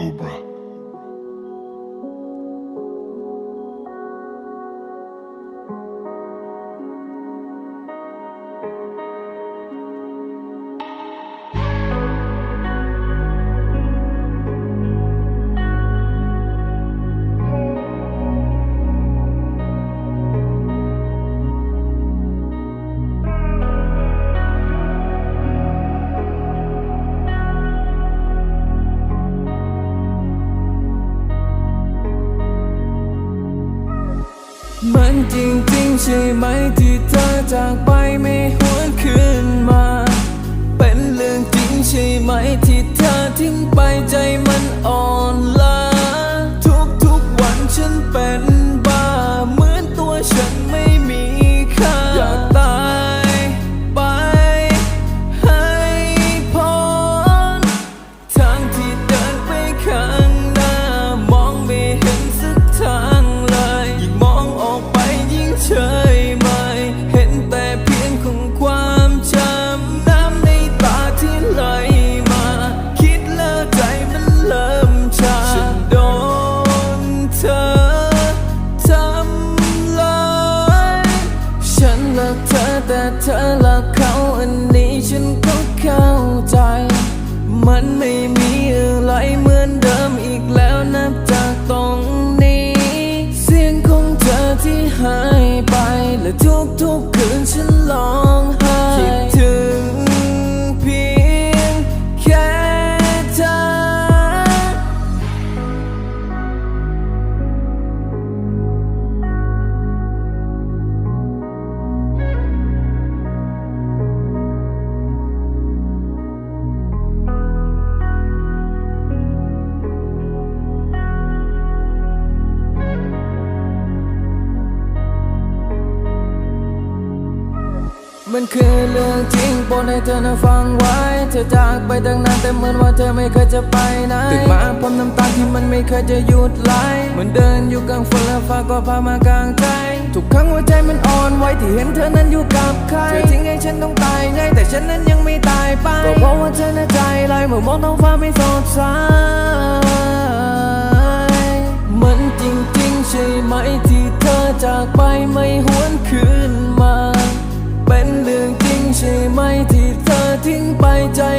Cobra. มันจริงๆใช่ไหมที่เธอจากไปไม่หวนคืนมา เป็นเรื่องจริงใช่ไหมที่เธอทิ้งไปใจมันอ่อนล้า หลักเธอแต่เธอรักเขาอันนี้ฉันก็เข้าใจ มันไม่มี มันคือเรื่องจริงโปรดให้เธอนะฟังไว้ เธอจากไปตั้งนานแต่เหมือนว่าเธอไม่เคยจะไปไหนตื่นมาพร้อมน้ำตาที่มันไม่เคยจะหยุดไหลเหมือนเดินอยู่กลางฝนและฟ้าก็พามากลางใจ ทุกครั้งหัวใจมันอ่อนไหวที่เห็นเธอนั้นอยู่กับใคร เธอทิ้งให้ฉันต้องตายไงแต่ฉันนั้นยังไม่ตายไปก็เพราะว่าเธอน่ใจลายเมื่อมองท้องฟ้าไม่สดใสเหมันจริงๆใช่ไหมที่เธอจากไปไม่หวน ไปใจะ